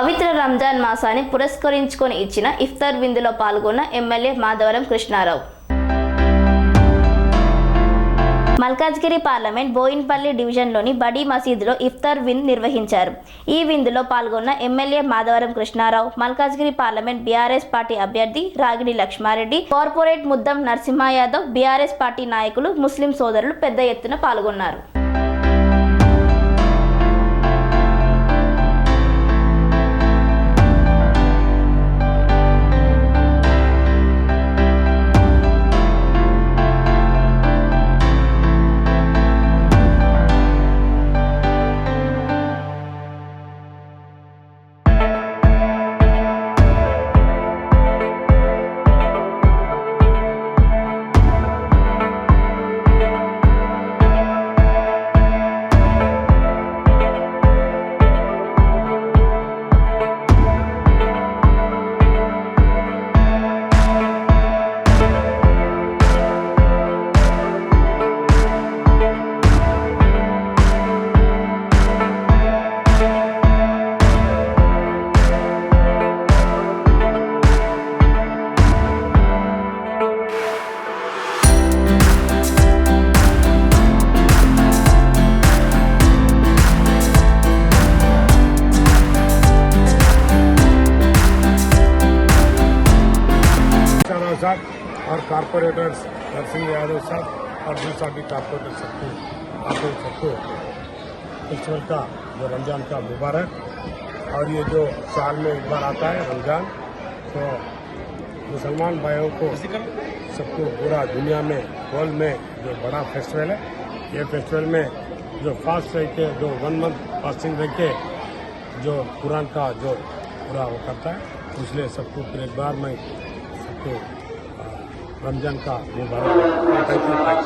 పవిత్ర రంజాన్ మాసాన్ని పురస్కరించుకొని ఇచ్చిన ఇఫ్తార్ విందులో పాల్గొన్న ఎమ్మెల్యే మాధవరం కృష్ణారావు. మల్కాజ్గిరి పార్లమెంట్ బోయిన్పల్లి డివిజన్లోని బడీ మసీదులో ఇఫ్తార్ వింద్ నిర్వహించారు. ఈ విందులో పాల్గొన్న MLA Madhavaram Krishna Rao Malkajgiri parliament BRS party అభ్యర్థి Ragidi Laxma Reddy corporate Muddam Narasimha Yadav BRS party నాయకులు ముస్లిం సోదరులు పెద్ద ఎత్తున పాల్గొన్నారు. साहब और कारपोरेटर्स नरसिंह यादव साहब और दूसरा भी कारपोरेटर सबको आप लोग सबको फेस्टिवल का, जो रमज़ान का मुबारक और ये जो साल में एक बार आता है रमज़ान तो मुसलमान भाइयों को सबको पूरा दुनिया में वर्ल्ड में जो बड़ा फेस्टिवल है, ये फेस्टिवल में जो फास्ट रह के जो वन मंथ फास्टिंग रह के जो कुरान का जो पूरा वो करता है इसलिए सबको एक बार मैं सबको रमजान का मुबारक